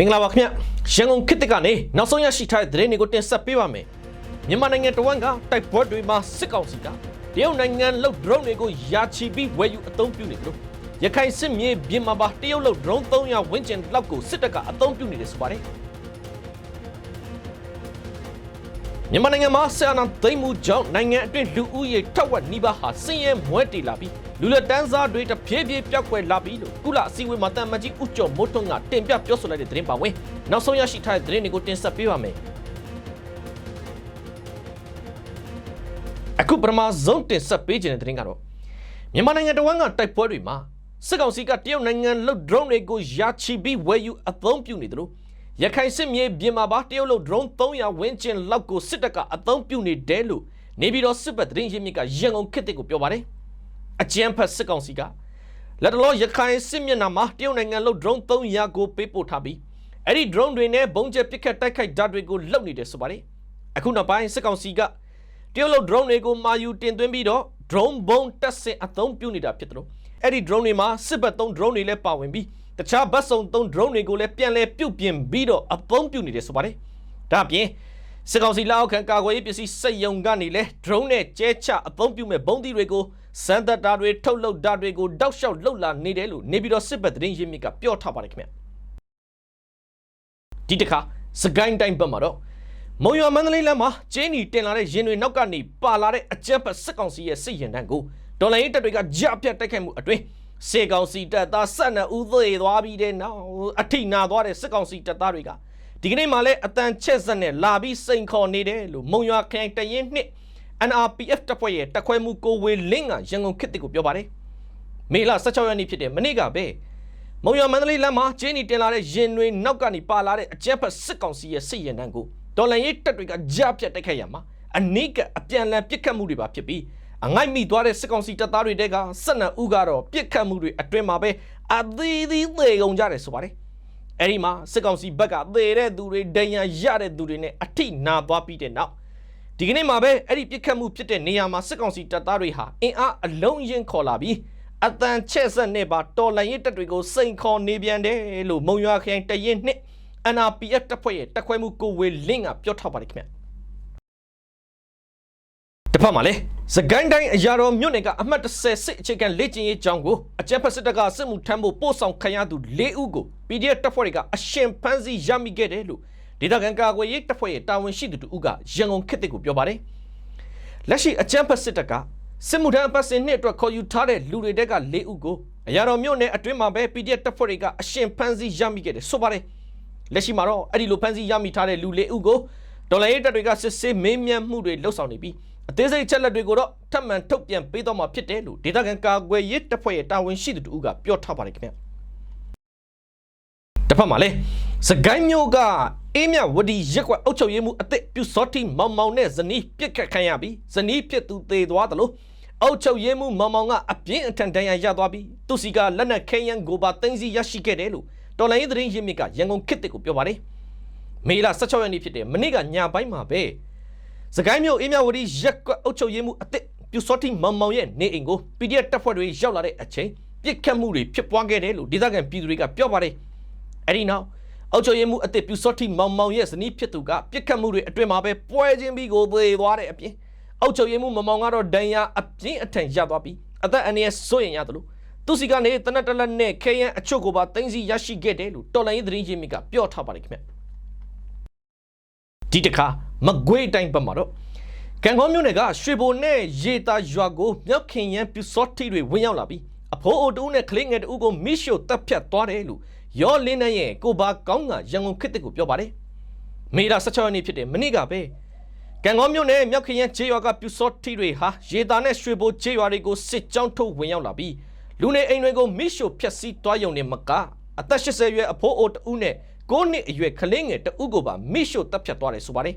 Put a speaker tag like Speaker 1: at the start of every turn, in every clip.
Speaker 1: မင်္ဂလာပါခင်ဗျရန်ကုန်ခေတ်သစ်ကနေနောက်ဆုံးရရှိထားတဲ့သတင်းတွေကိုတင်ဆက်ပေးပါမယ်မြန်မာနိုင်ငံတဝန်းကတိုက်ပွဲတွေမှာစစ်ကောင်စီကတရုတ်နိုင်ငံလုတ် drone တွေကိုယာချီပြီးဝယ်ယူအသုံးပြုနေတယ်လို့ရခိုင်စစ်မြေပြင်မှာပါတရုတ်လုတ် drone 300ဝန်းကျင်လောက်ကိုစစ်တပ်ကအသုံးပြုနေတယ်ဆိုပါတယ်မြန်မာနိုင်ငံမှာဆရာနာသိမ်းမှုကြောင့်နိုင်ငံအတွင်းလူဦးရေထက်ဝက်နီးပါးဟာဆင်းရဲမွဲတေလာပြီး လူလက်တန်းစားတွေတဖြည်းဖြည်းပျောက်ကွယ်လာပြီးလို့ကုလအစည်းအဝေးမှာတန်မကြီးဥကျော်မိုးထွန်းကတင်ပြပြောဆိုလိုက်တဲ့သတင်းပါဝင်နောက်ဆုံးရရှိထားတဲ့သတင်းတွေကိုတင်ဆက်ပေးပါမယ်အခုပထမဆုံးတင်ဆက်ပေးခြင်းတဲ့သတင်းကတော့မြန်မာနိုင်ငံတဝန်းကတိုက်ပွဲတွေမှာစစ်ကောင်စီကတရုတ်နိုင်ငံလုတ် drone တွေကိုယာချီပြီးဝယ်ယူအသုံးပြုနေတယ်လို့ရခိုင်စစ်မြေပြင်မှာပါတရုတ်လုတ် drone 300ဝန်းကျင်လောက်ကိုစစ်တပ်ကအသုံးပြုနေတယ်လို့နေပြည်တော်စစ်ဘက်သတင်းရင်းမြစ်ကရန်ကုန်ခေတ်တစ်ကိုပြောပါတယ် အကြမ်းဖက်စစ်ကောင်စီကလက်တလောရခိုင်စစ်မျက်နှာမှာတရုတ်နိုင်ငံလုတ် drone 300ကိုပေးပို့ထားပြီးအဲ့ဒီ drone တွေနဲ့ဘုံကျဲပစ်ခတ်တိုက်ခိုက်ဓာတ်တွေကိုလုပ်နေတယ်ဆိုပါတယ်အခုနောက်ပိုင်းစစ်ကောင်စီကတရုတ်လုတ် drone တွေကိုမာယူတင်သွင်းပြီးတော့ drone ဘုံတက်ဆင်အသုံးပြုနေတာဖြစ်တယ်လို့အဲ့ဒီ drone တွေမှာစစ်ဘက်သုံး drone တွေလည်းပါဝင်ပြီးတခြားဘတ်စုံသုံး drone တွေကိုလည်းပြန်လဲပြုတ်ပြင်ပြီးတော့အသုံးပြုနေတယ်ဆိုပါတယ်ဒါအပြင် စစ်ကောင်စီလက်အောက်ခံကာကွယ်ရေးပစ္စည်းစက်ယုံကနေလဲ drone နဲ့ကျဲချအသုံးပြုမဲ့ဘုံသီးတွေကိုစမ်းသပ်တာတွေထုတ်လုပ်တာတွေကိုတောက်လျှောက်လှုပ်လာနေတယ်လို့နေပြီးတော့စစ်ဘက်သတင်းရင်းမြစ်ကပြောထားပါတယ်ခင်ဗျဒီတစ်ခါစကိုင်းတိုင်းဘက်မှာတော့မုံရွာမန္တလေးလမ်းမှာကျင်းနီတင်လာတဲ့ရင်တွေနောက်ကနေပါလာတဲ့အကြက်ဖက်စစ်ကောင်စီရဲ့စစ်ရင်တန်းကိုဒေါ်လာရေးတပ်တွေကကြပြတ်တိုက်ခိုက်မှုအတွင်းစေကောင်စီတပ်သားဆက်နဦးသေးသွားပြီးတဲ့နောက်အထိနာသွားတဲ့စစ်ကောင်စီတပ်သားတွေက ဒီကနေ့မှလည်းအတန်ချက်ဆက်နဲ့လာပြီးစိန်ခေါ်နေတယ်လို့မုံရွာခရိုင်တရင်နှစ် NRPF တပ်ဖွဲ့ရဲ့တပ်ခွဲမှုကိုဝေလင်းကရန်ကုန်ခေတ်တစ်ကိုပြောပါတယ်မေလ16ရက်နေ့ဖြစ်တဲ့မနေ့ကပဲမုံရွာမန္တလေးလမ်းမှာကျင်းနီတင်လာတဲ့ရင်တွေနောက်ကနေပါလာတဲ့အကြက်ဖက်စစ်ကောင်စီရဲ့စစ်ရင်တန်းကိုဒေါ်လာရေးတက်တွေကကြားပြတ်တိုက်ခိုက်ရမှာအနိကအပြန်လန်ပြစ်ခတ်မှုတွေပါဖြစ်ပြီးအငိုက်မိသွားတဲ့စစ်ကောင်စီတပ်သားတွေတဲကဆက်နံဦးကတော့ပြစ်ခတ်မှုတွေအတွင်မှာပဲအသေးသေးသေကုန်ကြတယ်ဆိုပါတယ် အဲ့ဒီမှာစစ်ကောင်စီဘက်ကသေတဲ့သူတွေဒဏ်ရာရတဲ့သူတွေနဲ့အထိနာသွားပြီးတဲ့နောက်ဒီကနေ့မှာပဲအဲ့ဒီပြစ်ခတ်မှုဖြစ်တဲ့နေရာမှာစစ်ကောင်စီတပ်သားတွေဟာအင်အားအလုံးရင်ခေါ်လာပြီးအတန်ချက်ဆက်နဲ့ပါတော်လန်ရေးတပ်တွေကိုစိန်ခေါ်နေပြန်တယ်လို့မုံရွာခရိုင်တရင်နှစ် NRPF တပ်ဖွဲ့ရဲ့တပ်ခွဲမှုကိုဝေလင်းကပြောထားပါတယ်ခင်ဗျတစ်ဖက်မှာလေ စကိုင်းတိုင်းအရာတော်မြို့နယ်ကအမှတ်30စစ်အခြေခံလေ့ကျင့်ရေးကျောင်းကိုအကြမ်းဖက်စစ်တပ်ကစစ်မှုထမ်းဖို့ပို့ဆောင်ခံရသူ၄ဦးကို PDF တပ်ဖွဲ့တွေကအရှင်ဖမ်းဆီးရမိခဲ့တယ်လို့ဒေသခံကာကွယ်ရေးတပ်ဖွဲ့ရဲ့တာဝန်ရှိသူတို့ကရန်ကုန်ခေတ်ကိုပြောပါတယ်လက်ရှိအကြမ်းဖက်စစ်တပ်ကစစ်မှုထမ်းအပတ်စဉ်နှစ်အတွက်ခေါ်ယူထားတဲ့လူတွေတဲက၄ဦးကိုအရာတော်မြို့နယ်အတွင်းမှာပဲ PDF တပ်ဖွဲ့တွေကအရှင်ဖမ်းဆီးရမိခဲ့တယ်ဆိုပါတယ်လက်ရှိမှာတော့အဲ့ဒီလိုဖမ်းဆီးရမိထားတဲ့လူလေးဦးကိုဒေါ်လာရေးတပ်တွေကစစ်ဆေးမေးမြန်းမှုတွေလှုပ်ဆောင်နေပြီး အသေးစိတ်ချက်လက်တွေကိုတော့ထပ်မံထုတ်ပြန်ပေးတော့မှာဖြစ်တယ်လို့ဒေသခံကာကွယ်ရေးတပ်ဖွဲ့ရဲ့တာဝန်ရှိသူတို့ကပြောထားပါတယ်ခင်ဗျတစ်ဖက်မှာလဲစကိုင်းမျိုးကအေးမြဝတီရက်ကွက်အုပ်ချုပ်ရေးမှုအစ်စ်ပြူစောတိမောင်မောင်နဲ့ဇနီးပြစ်ခတ်ခံရပြီးဇနီးဖြစ်သူသေသွားတယ်လို့အုပ်ချုပ်ရေးမှုမောင်မောင်ကအပြင်းအထန်ဒဏ်ရာရသွားပြီးသူစီကလက်နက်ခဲယမ်းကိုပါသိမ်းဆီးရရှိခဲ့တယ်လို့တော်လိုင်းရေးသတင်းရင်းမြစ်ကရန်ကုန်ခေတ်တစ်ကိုပြောပါတယ်မေလ16ရက်နေ့ဖြစ်တဲ့မနေ့ကညပိုင်းမှာပဲ စကိုင်းမြို့အေးမြဝတီရက်ကွက်အုပ်ချုပ်ရေးမှုအစ်စ်ပြူစောတိမောင်မောင်ရဲ့နေအိမ်ကို PDF တပ်ဖွဲ့တွေရောက်လာတဲ့အချိန်ပြစ်ခတ်မှုတွေဖြစ်ပွားခဲ့တယ်လို့ဒေသခံပြည်သူတွေကပြောပါတယ်အဲ့ဒီနောက်အုပ်ချုပ်ရေးမှုအစ်စ်ပြူစောတိမောင်မောင်ရဲ့ဇနီးဖြစ်သူကပြစ်ခတ်မှုတွေအတွင်မှာပဲပွဲချင်းပြီးကိုသေသွားတဲ့အပြင်အုပ်ချုပ်ရေးမှုမောင်မောင်ကတော့ဒဏ်ရာအပြင်းအထန်ရသွားပြီးအသက်အန္တရာယ်စိုးရင်ရတယ်လို့သူစီကနေတနက်တလက်နဲ့ခဲယမ်းအချို့ကိုပါတင်းစီရရှိခဲ့တယ်လို့တော်လိုင်းရေးသတင်းရင်းမြစ်ကပြောထားပါတယ်ခင်ဗျ ဒီတခါမကွေးတိုင်းဘက်မှာတော့ကံကောမြို့နယ်ကရွှေဘိုနဲ့ရေတာရွာကိုမြောက်ခင်ရန်ပြူစောတိတွေဝင်ရောက်လာပြီးအဖိုးအိုတူနဲ့ကလေးငယ်တူကိုမိရှို့တပ်ဖြတ်သွားတယ်လို့ရောလင်းနဲ့ရဲ့ကိုဘာကောင်းကရန်ကုန်ခေတ်တစ်ကိုပြောပါတယ်မေလ16ရက်နေ့ဖြစ်တဲ့မနေ့ကပဲကံကောမြို့နယ်မြောက်ခင်ရန်ခြေရွာကပြူစောတိတွေဟာရေတာနဲ့ရွှေဘိုခြေရွာတွေကိုစစ်ကြောင်းထုတ်ဝင်ရောက်လာပြီးလူနေအိမ်တွေကိုမိရှို့ဖျက်ဆီးသွားရုံနဲ့မကအသက်80ရွယ်အဖိုးအိုတဦးနဲ့ 9နှစ်အရွယ်ကလေးငယ်တဦးကိုပါမိရှို့တပ်ဖြတ်သွားတယ်ဆိုပါတယ်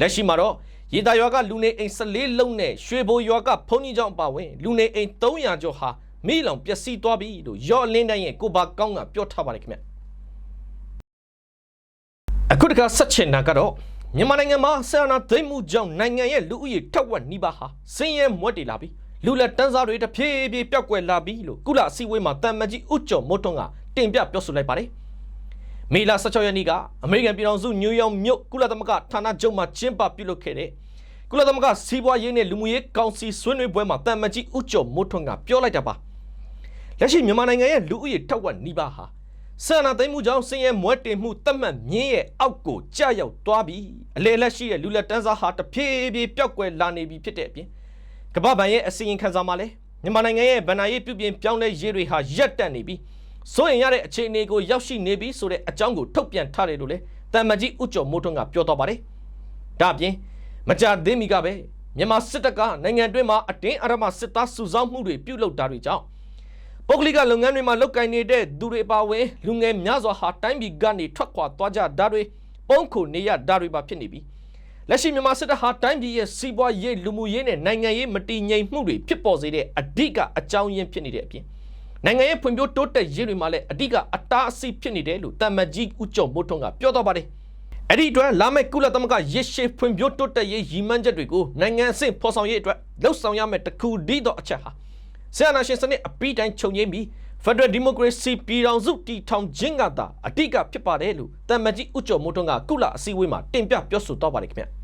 Speaker 1: လက်ရှိမှာတော့ရေတာရွာကလူနေအိမ်14လုံးနဲ့ရွှေဘိုရွာကဘုံကြီးကျောင်းအပါဝင်လူနေအိမ်300ကျော်ဟာမိလောင်ပျက်စီးသွားပြီလို့ရော့လင်းတိုင်းရဲ့ကိုပါကောင်းကပြောထားပါတယ်ခင်ဗျအခုတခါဆက်ချင်တာကတော့မြန်မာနိုင်ငံမှာဆန္ဒသိမ်းမှုကြောင့်နိုင်ငံရဲ့လူဦးရေထက်ဝက်နီးပါးဟာဆင်းရဲမွဲတေလာပြီးလူလက်တန်းစားတွေတဖြည်းဖြည်းပျောက်ကွယ်လာပြီလို့ကုလအစည်းအဝေးမှာတန်မကြီးဥကျော်မိုးထွန်းကတင်ပြပြောဆိုလိုက်ပါတယ် မေလ16ရက်နေ့ကအမေရိကန်ပြည်ထောင်စုနယူးယောက်မြို့ကုလသမဂ္ဂဌာနချုပ်မှာကျင်းပပြုလုပ်ခဲ့တဲ့ကုလသမဂ္ဂစီးပွားရေးနဲ့လူမှုရေးကောင်စီဆွေးနွေးပွဲမှာတန်မကြီးဥကျော်မိုးထွန်းကပြောလိုက်တာပါလက်ရှိမြန်မာနိုင်ငံရဲ့လူဦးရေထောက်ဝက်နီးပါးဟာဆန္ဒသိမ်းမှုကြောင့်ဆင်းရဲမွဲတေမှုတတ်မှတ်မြင်းရဲ့အောက်ကိုကြာရောက်သွားပြီးအလေလက်ရှိတဲ့လူလက်တန်းစားဟာတဖြည်းဖြည်းပျောက်ကွယ်လာနေပြီဖြစ်တဲ့အပြင်ကမ္ဘာ့ဘဏ်ရဲ့အစီရင်ခံစာမှာလည်းမြန်မာနိုင်ငံရဲ့ဗဏ္ဍာရေးပြုပြင်ပြောင်းလဲရေးတွေဟာရပ်တန့်နေပြီး စိုးရင်ရတဲ့အခြေအနေကိုရောက်ရှိနေပြီဆိုတဲ့အကြောင်းကိုထုတ်ပြန်ထားတယ်လို့လည်းတမ်မကြီးဥကျော်မိုးထွန်းကပြောတော့ပါတယ်။ဒါ့အပြင်မကြသေးမီကပဲမြန်မာစစ်တပ်ကနိုင်ငံတွင်းမှာအတင်းအဓမ္မစစ်သားစုဆောင်းမှုတွေပြုလုပ်တာတွေကြောင့်ပုဂ္ဂလိကလုပ်ငန်းတွေမှာလုပ်ကိုင်နေတဲ့သူတွေပါဝင်လူငယ်များစွာဟာတိုင်းပြည်ကနေထွက်ခွာသွားကြတာတွေပုံခုနေရတာတွေပါဖြစ်နေပြီ။လက်ရှိမြန်မာစစ်တပ်ဟာတိုင်းပြည်ရဲ့စီးပွားရေးလူမှုရေးနဲ့နိုင်ငံရေးမတည်ငြိမ်မှုတွေဖြစ်ပေါ်စေတဲ့အဓိကအကြောင်းရင်းဖြစ်နေတဲ့အပြင် နိုင်ငံရေးဖွံ့ဖြိုးတိုးတက်ရေးတွေမှာလည်းအဓိကအတားအဆီးဖြစ်နေတယ်လို့တမ္မကြီးဦးကျော်မိုးထွန်းကပြောတော့ပါတယ်။အဲ့ဒီအတွက်လာမယ့်ကုလသမဂ္ဂရရှိဖွံ့ဖြိုးတိုးတက်ရေးရည်မှန်းချက်တွေကိုနိုင်ငံအဆင့်ဖော်ဆောင်ရေးအတွက်လှုပ်ဆောင်ရမယ့်တစ်ခုတည်းသောအချက်ဟာဆရာနာရှင်စနစ်အပိတိုင်းချုပ်ငင်းပြီး Federal Democracy ပြည်ထောင်စုတည်ထောင်ခြင်းကသာအဓိကဖြစ်ပါတယ်လို့တမ္မကြီးဦးကျော်မိုးထွန်းကကုလအစည်းအဝေးမှာတင်ပြပြောဆိုတော့ပါတယ်ခင်ဗျ။